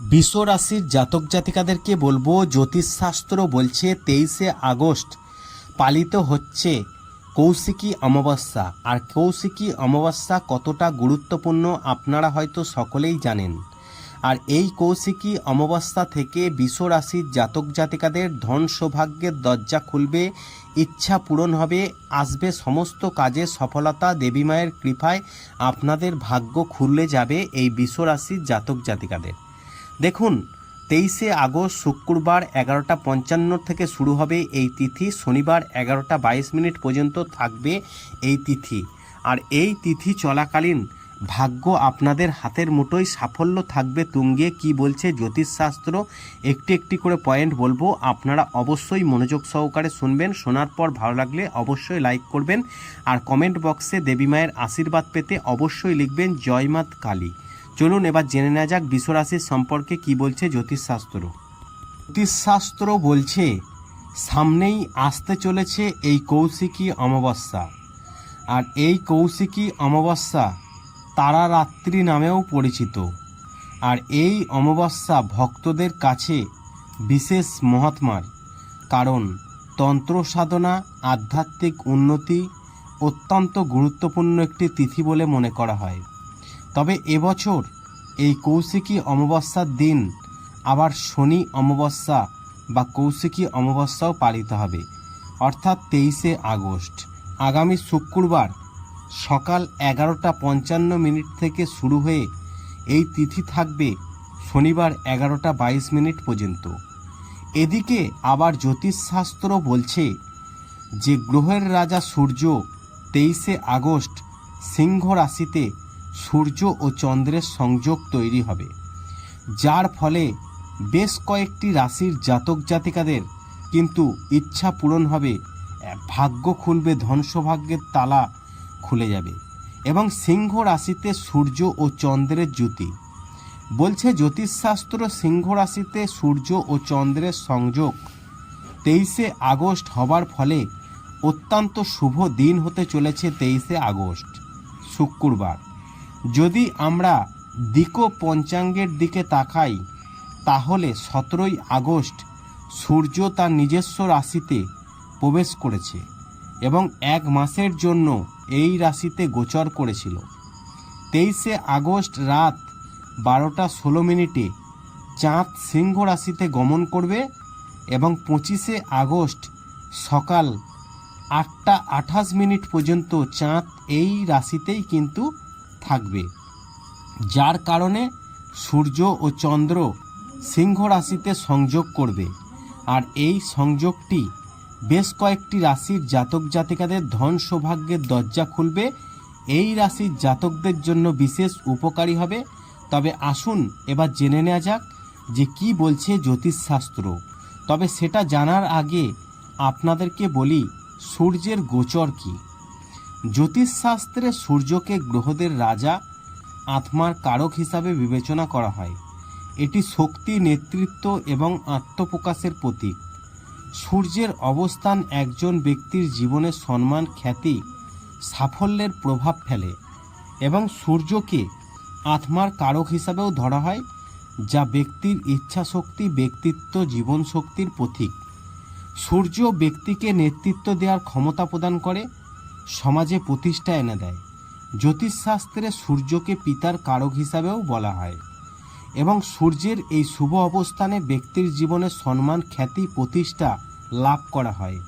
বিশ্ব রাশির জাতক জাতিকাদেরকে বলব, জ্যোতিষশাস্ত্র বলছে তেইশে আগস্ট পালিত হচ্ছে কৌশিকী অমাবস্যা। আর কৌশিকী অমাবস্যা কতটা গুরুত্বপূর্ণ আপনারা হয়তো সকলেই জানেন। আর এই কৌশিকী অমাবস্যা থেকে বিশ্ব রাশির জাতক জাতিকাদের ধন সৌভাগ্যের দরজা খুলবে, ইচ্ছা পূরণ হবে, আসবে সমস্ত কাজে সফলতা দেবী মায়ের কৃপায় আপনাদের ভাগ্য খুললে যাবে এই বিশ্ব রাশির জাতক জাতিকাদের। দেখুন, তেইশে আগস্ট শুক্রবার এগারোটা পঞ্চান্ন থেকে শুরু হবে এই তিথি। শনিবার এগারোটা বাইশ মিনিট পর্যন্ত থাকবে এই তিথি। আর এই তিথি চলাকালীন ভাগ্য আপনাদের হাতের মুঠোয় সাফল্য থাকবে তুঙ্গে, কি বলছে জ্যোতিষশাস্ত্র? একটি একটি করে পয়েন্ট বলব। আপনারা অবশ্যই মনোযোগ সহকারে শুনবেন। শোনার পর ভালো লাগলে অবশ্যই লাইক করবেন। আর কমেন্ট বক্সে দেবী মায়ের আশীর্বাদ পেতে অবশ্যই লিখবেন জয়মাত কালী। চলুন এবার জেনে নেওয়া যাক বিশ্বরাশির সম্পর্কে কি বলছে জ্যোতিষশাস্ত্র। জ্যোতিষশাস্ত্র বলছে, সামনেই আসতে চলেছে এই কৌশিকী অমাবস্যা। আর এই কৌশিকী অমাবস্যা তারা রাত্রি নামেও পরিচিত। আর এই অমাবস্যা ভক্তদের কাছে বিশেষ মহাত্মার। কারণ তন্ত্র সাধনা, আধ্যাত্মিক উন্নতি অত্যন্ত গুরুত্বপূর্ণ একটি তিথি বলে মনে করা হয়। তবে এবছর এই কৌশিকী অমাবস্যার দিন, আবার শনি অমাবস্যা বা কৌশিকী অমাবস্যাও পালিত হবে, অর্থাৎ তেইশে আগস্ট। আগামী শুক্রবার সকাল এগারোটা পঞ্চান্ন মিনিট থেকে শুরু হয়ে এই তিথি থাকবে শনিবার এগারোটা বাইশ মিনিট পর্যন্ত। এদিকে আবার জ্যোতিষশাস্ত্র বলছে যে গ্রহের রাজা সূর্য তেইশে আগস্ট সিংহ রাশিতে সূর্য ও চন্দ্রের সংযোগ তৈরি হবে, যার ফলে বেশ কয়েকটি রাশির জাতক জাতিকাদের কিন্তু ইচ্ছা পূরণ হবে ভাগ্য খুলবে ধন সৌভাগ্যের তালা খুলে যাবে এবং সিংহ রাশিতে সূর্য ও চন্দ্রের জ্যোতি। বলছে জ্যোতিষশাস্ত্র সিংহ রাশিতে সূর্য ও চন্দ্রের সংযোগ তেইশে আগস্ট হবার ফলে অত্যন্ত শুভ দিন হতে চলেছে তেইশে আগস্ট, শুক্রবার। যদি আমরা দিকো পঞ্চাঙ্গের দিকে তাকাই, তাহলে সতেরোই আগস্ট সূর্য তার নিজস্ব রাশিতে প্রবেশ করেছে এবং এক মাসের জন্য এই রাশিতে গোচর করেছিল। তেইশে আগস্ট রাত বারোটা ষোলো মিনিটে চাঁদ সিংহ রাশিতে গমন করবে এবং পঁচিশে আগস্ট সকাল আটটা আঠাশ মিনিট পর্যন্ত চাঁদ এই রাশিতেই কিন্তু থাকবে। যার কারণে সূর্য ও চন্দ্র সিংহ রাশিতে সংযোগ করবে। আর এই সংযোগটি বেশ কয়েকটি রাশির জাতক জাতিকাদের ধন সৌভাগ্যের দরজা খুলবে। এই রাশির জাতকদের জন্য বিশেষ উপকারী হবে। তবে আসুন এবার জেনে নেওয়া যাক যে কি বলছে জ্যোতিষশাস্ত্র। তবে সেটা জানার আগে আপনাদেরকে বলি, সূর্যের গোচর কী? জ্যোতিষশাস্ত্রে সূর্যকে গ্রহদের রাজা, আত্মার কারক হিসাবে বিবেচনা করা হয়। এটি শক্তি, নেতৃত্ব এবং আত্মপ্রকাশের প্রতীক। সূর্যের অবস্থান একজন ব্যক্তির জীবনে সম্মান, খ্যাতি, সাফল্যের প্রভাব ফেলে এবং সূর্যকে আত্মার কারক হিসাবেও ধরা হয়, যা ব্যক্তির ইচ্ছা শক্তি ব্যক্তিত্ব জীবন শক্তির প্রতীক। সূর্য ব্যক্তিকে নেতৃত্ব দেওয়ার ক্ষমতা প্রদান করে সমাজে প্রতিষ্ঠা এনে দেয়। জ্যোতিষশাস্ত্রে সূর্যকে পিতার কারক হিসাবেও বলা হয়। এবং সূর্যের এই শুভ অবস্থানে ব্যক্তির জীবনে সম্মান খ্যাতি, প্রতিষ্ঠা লাভ করা হয়।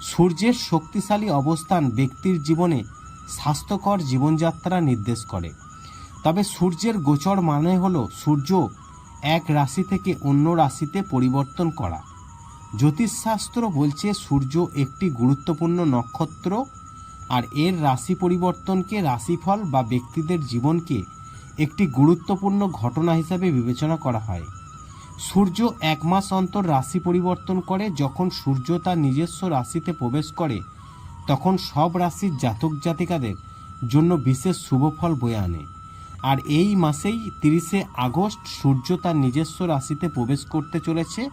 সূর্যের শক্তিশালী অবস্থান ব্যক্তির জীবনে স্বাস্থ্যকর জীবনযাত্রা নির্দেশ করে। তবে সূর্যের গোচর মানে হল সূর্য এক রাশি থেকে অন্য রাশিতে পরিবর্তন করা। জ্যোতিষশাস্ত্র বলছে সূর্য একটি গুরুত্বপূর্ণ নক্ষত্র আর এর রাশি পরিবর্তনকে রাশিফল বা ব্যক্তিদের জীবনকে একটি গুরুত্বপূর্ণ ঘটনা হিসাবে বিবেচনা করা হয়। সূর্য এক মাস অন্তর রাশি পরিবর্তন করে, যখন সূর্য তার নিজস্ব রাশিতে প্রবেশ করে, তখন সব রাশির জাতক জাতিকাদের জন্য বিশেষ শুভফল বয়ে আনে। আর এই মাসেই তিরিশে আগস্ট সূর্য তার নিজস্ব রাশিতে প্রবেশ করতে চলেছে।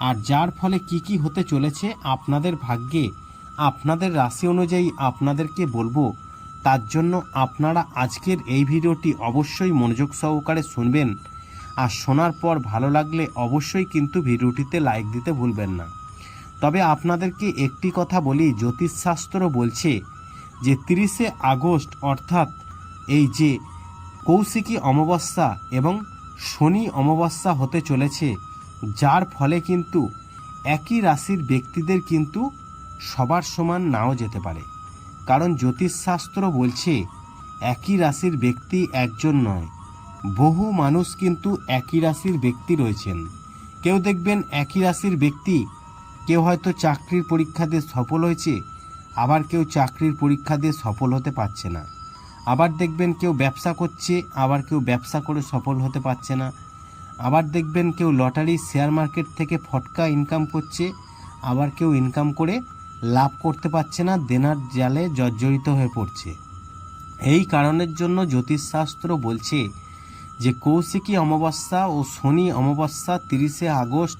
আর যার ফলে কি কি হতে চলেছে, আপনাদের ভাগ্যে আপনাদের রাশি অনুযায়ী আপনাদেরকে বলব, তার জন্য আপনারা আজকের এই ভিডিওটি অবশ্যই মনোযোগ সহকারে শুনবেন। আর শোনার পর ভালো লাগলে অবশ্যই কিন্তু ভিডিওটিতে লাইক দিতে ভুলবেন না। তবে আপনাদেরকে একটি কথা বলি, জ্যোতিষশাস্ত্র বলছে যে তিরিশে আগস্ট অর্থাৎ এই যে কৌশিকী অমাবস্যা এবং শনি অমাবস্যা হতে চলেছে, যার ফলে কিন্তু একই রাশির ব্যক্তিদের কিন্তু সবার সমান নাও যেতে পারে। কারণ জ্যোতিষশাস্ত্র বলছে, একই রাশির ব্যক্তি একজন নয়। বহু মানুষ কিন্তু একই রাশির ব্যক্তি রয়েছেন। কেউ দেখবেন একই রাশির ব্যক্তি, কেউ হয়তো চাকরির পরীক্ষা দিয়ে সফল হয়েছে, আবার কেউ চাকরির পরীক্ষা দিয়ে সফল হতে পারছে না। আবার দেখবেন কেউ ব্যবসা করছে, আবার কেউ ব্যবসা করে সফল হতে পারছে না। আবার দেখবেন কেউ লটারি শেয়ার মার্কেট থেকে ফটকা ইনকাম করছে, আবার কেউ ইনকাম করে লাভ করতে পারছে না, দেনার জালে জর্জরিত হয়ে পড়ছে। এই কারণের জন্য জ্যোতিষশাস্ত্র বলছে যে কৌশিকী অমাবস্যা ও শনি অমাবস্যা তিরিশে আগস্ট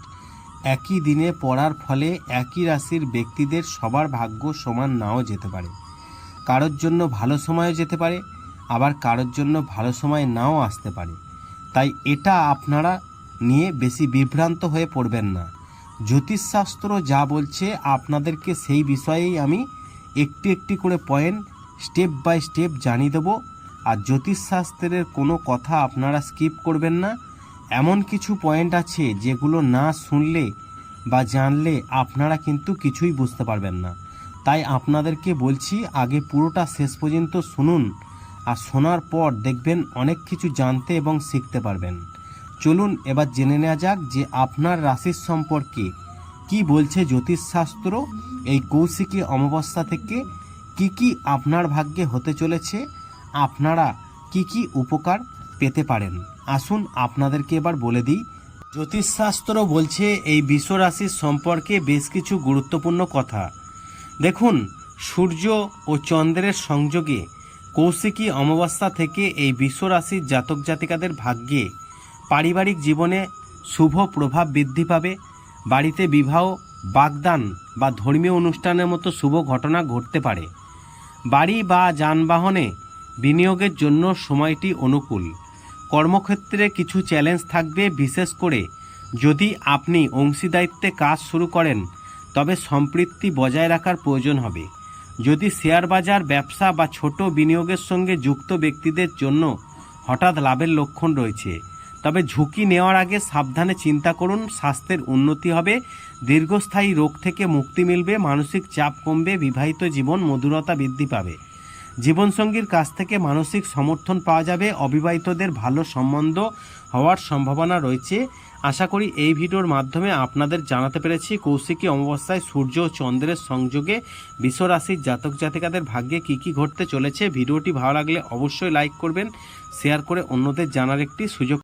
একই দিনে পড়ার ফলে একই রাশির ব্যক্তিদের সবার ভাগ্য সমান নাও যেতে পারে। কারোর জন্য ভালো সময়ও যেতে পারে, আবার কারোর জন্য ভালো সময় নাও আসতে পারে। তাই এটা আপনারা নিয়ে বেশি বিভ্রান্ত হয়ে পড়বেন না। জ্যোতিষশাস্ত্র যা বলছে, আপনাদেরকে সেই বিষয়েই আমি একটি একটি করে পয়েন্ট স্টেপ বাই স্টেপ জানিয়ে দেবো। আর জ্যোতিষশাস্ত্রের কোনো কথা আপনারা স্কিপ করবেন না। এমন কিছু পয়েন্ট আছে যেগুলো না শুনলে বা জানলে আপনারা কিন্তু কিছুই বুঝতে পারবেন না। তাই আপনাদেরকে বলছি, আগে পুরোটা শেষ পর্যন্ত শুনুন। আর শোনার পর দেখবেন অনেক কিছু জানতে এবং শিখতে পারবেন। চলুন এবার জেনে নেওয়া যাক যে আপনার রাশির সম্পর্কে কি বলছে জ্যোতিষশাস্ত্র, এই কৌশিকী অমাবস্যা থেকে কি কি আপনার ভাগ্যে হতে চলেছে, আপনারা কি কি উপকার পেতে পারেন। আসুন আপনাদেরকে এবার বলে দিই। জ্যোতিষশাস্ত্র বলছে এই বিশ্ব রাশির সম্পর্কে বেশ কিছু গুরুত্বপূর্ণ কথা। দেখুন, সূর্য ও চন্দ্রের সংযোগে কৌশিকী অমাবস্যা থেকে এই বিশ্ব রাশির জাতক জাতিকাদের ভাগ্যে পারিবারিক জীবনে শুভ প্রভাব বৃদ্ধি পাবে। বাড়িতে বিবাহ, বাগদান বা ধর্মীয় অনুষ্ঠানের মতো শুভ ঘটনা ঘটতে পারে। বাড়ি বা যানবাহনে বিনিয়োগের জন্য সময়টি অনুকূল। কর্মক্ষেত্রে কিছু চ্যালেঞ্জ থাকবে, বিশেষ করে যদি আপনি অংশীদারিত্বে কাজ শুরু করেন, তবে সম্পৃক্তি বজায় রাখার প্রয়োজন হবে। যদি শেয়ার বাজার, ব্যবসা বা ছোট বিনিয়োগের সঙ্গে যুক্ত ব্যক্তিদের জন্য হঠাৎ লাভের লক্ষণ রয়েছে তবে ঝুঁকি নেওয়ার আগে সাবধানে চিন্তা করুন, স্বাস্থ্যের উন্নতি হবে। দীর্ঘস্থায়ী রোগ থেকে মুক্তি মিলবে, মানসিক চাপ কমবে, বিবাহিত জীবন মধুরতা বৃদ্ধি পাবে। জীবনসঙ্গীর কাছ থেকে মানসিক সমর্থন পাওয়া যাবে, অবিবাহিতদের ভালো সম্বন্ধ হওয়ার সম্ভাবনা রয়েছে। আশা করি এই ভিডিওর মাধ্যমে আপনাদের জানাতে পেরেছি, কৌশিকী অমাবস্যায় সূর্য ও চন্দ্রের সংযোগে বিশ্বরাশির জাতক জাতিকাদের ভাগ্যে কি কি ঘটতে চলেছে। ভিডিওটি ভালো লাগলে অবশ্যই লাইক করবেন, শেয়ার করে অন্যদের জানার একটি সুযোগ